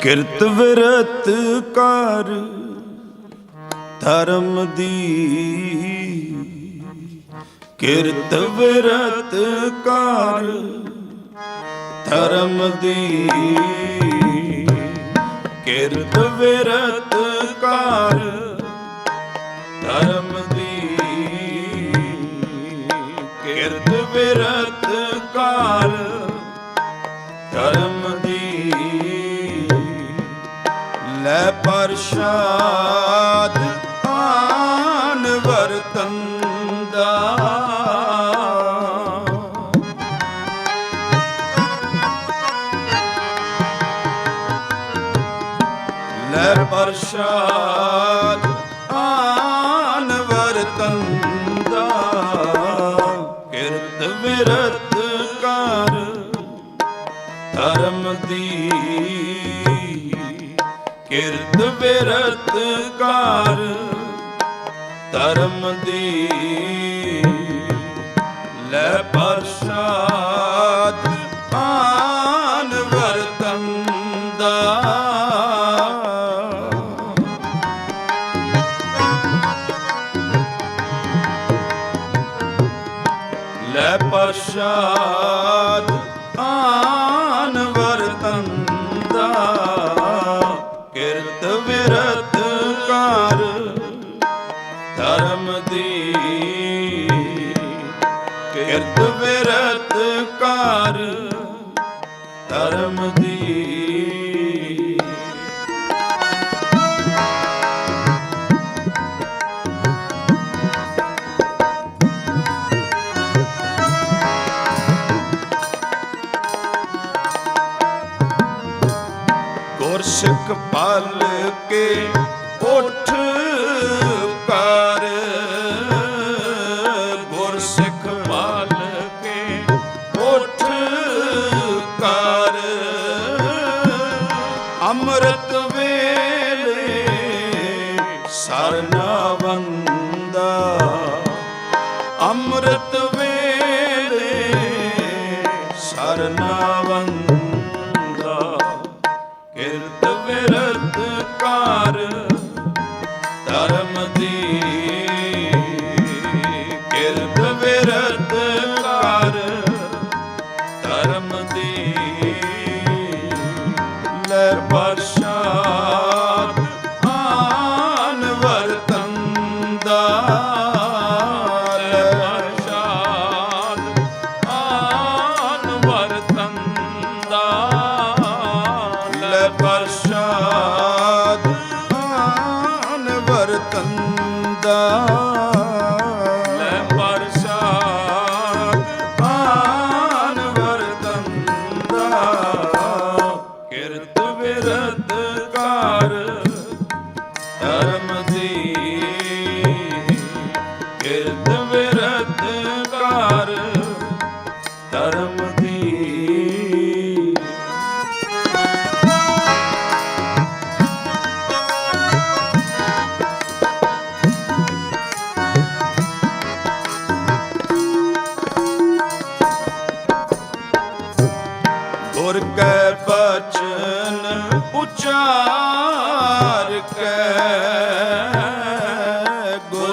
ਕਿਰਤ ਵਿਰਤ ਕਰ ਧਰਮ ਦੀ। ਕਿਰਤ ਵਿਰਤ ਕਰ ਧਰਮ ਦੀ। ਕਿਰਤ ਵਿਰਤ ਕਰ ਧਰਮ ਦੀ। ਕਿਰਤ ਵਿਰਤ ਕਰ ਧਰਮ ਲੈ ਪ੍ਰਸ਼ਾਦ ਆਨ ਵਰਤੰਦਾ ਲੈ ਪ੍ਰਸ਼ਾਦ ਆਨ ਵਰਤੰਦਾ ਕਿਰਤ ਵਿਰਤ ਕਰ ਧਰਮ ਦੀ ਕਿਰਤ ਬਿਰਤ ਕਰ ਧਰਮ ਦੀ। ਲੈ ਪ੍ਰਸਾਦ ਆਨ ਵਰਤੰਦਾ ਲੈ ਪ੍ਰਸਾਦ ਧਰਮ ਦੀ। ਗੁਰਸਿੱਖ ਪਲ ਕੇ ਉਠ ਕਰ ਗੁਰਸਿੱਖ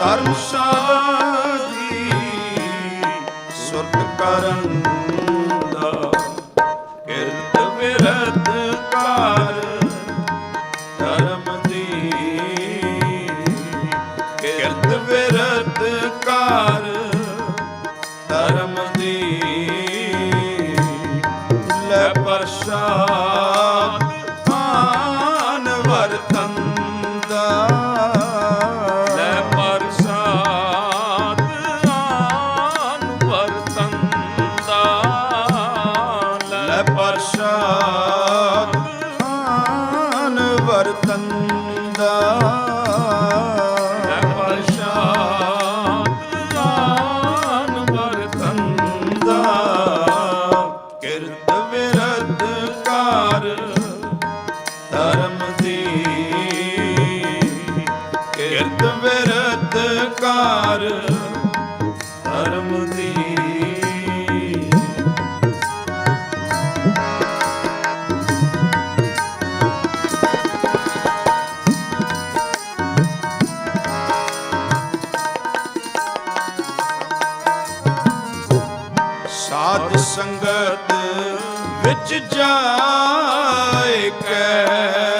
ਦਾ ਧਰਮਸ਼ਾਲਾ ਸੁਰਤ ਕਰਨ ਦਾ ਕਿਰਤ ਵਿਰਤ ਕਰ ਧਰਮ ਦੀ ਕਿਰਤ ਵਿਰਤ ਕਰ ਧਰਮ ਦੀ ਲੈ ਪ੍ਰਸਾਦ ਸੰਗਤ ਵਿੱਚ ਜਾਏ ਕੈ।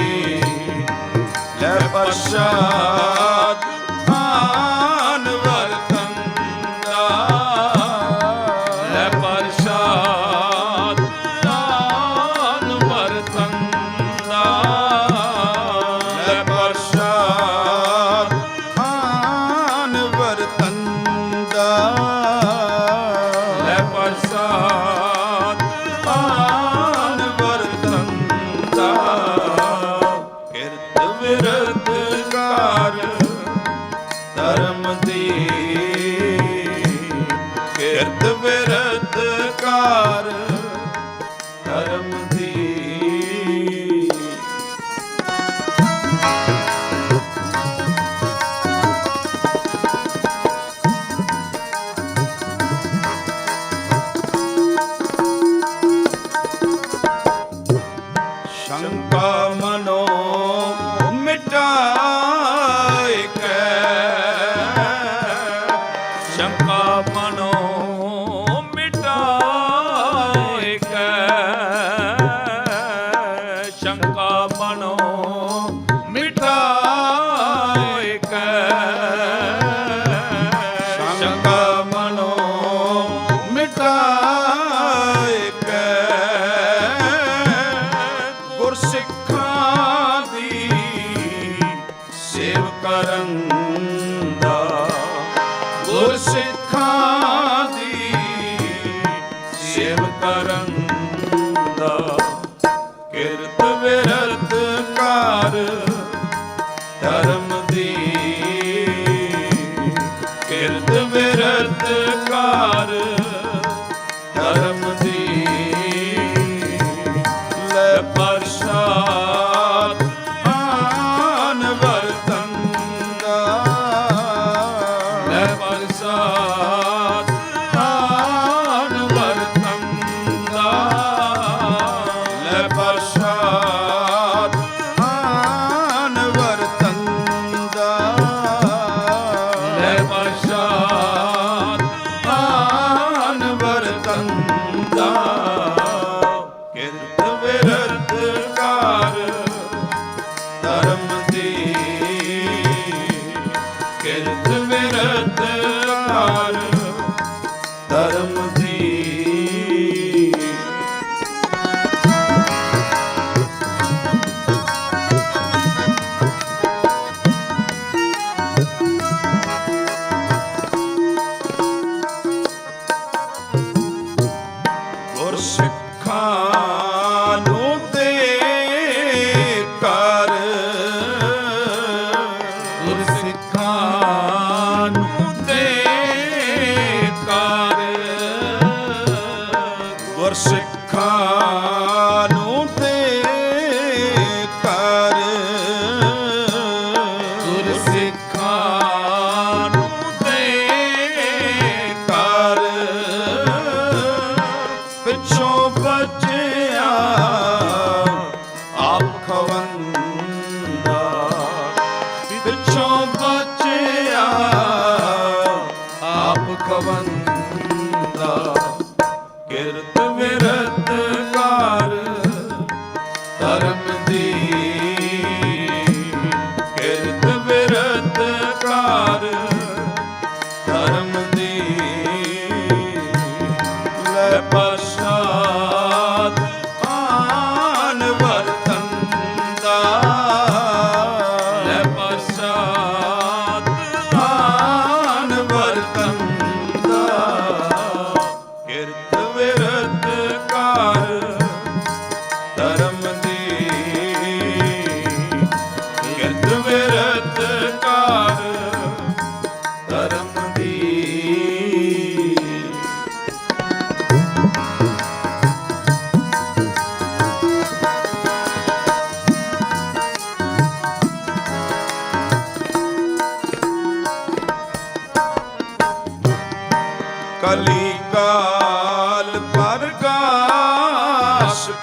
ਕਿਰਤ ਕਰ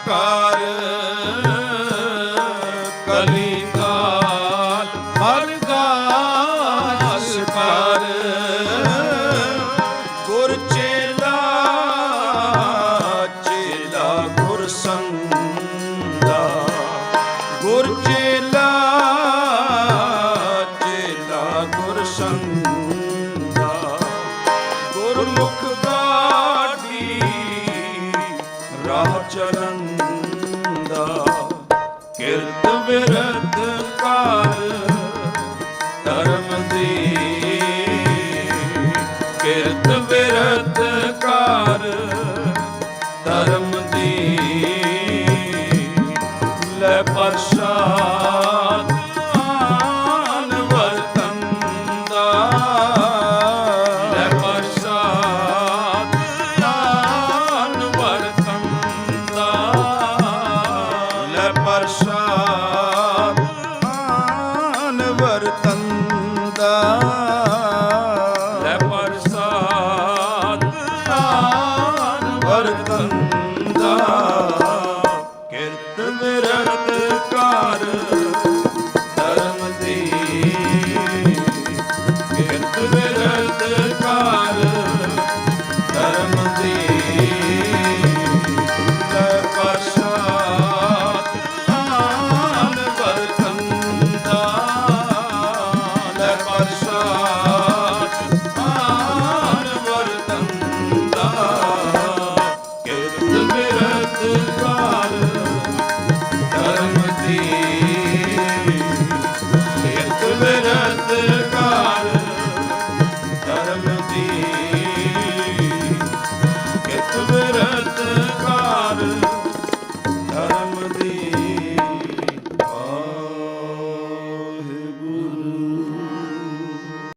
ਕਰ ਕਲੀ ਕਾਲ ਪ੍ਰਕਾਸ਼ ਕਰ। ਗੁਰ ਚੇਲਾ ਚੇਲਾ ਗੁਰ ਸੰਗਾ ਗੁਰ ਚੇਲਾ ਚੇਲਾ ਗੁਰ ਸੰਗਾ ਗੁਰਮੁਖ ਗਾਢੀ ਨਿਰੰਕਾਰ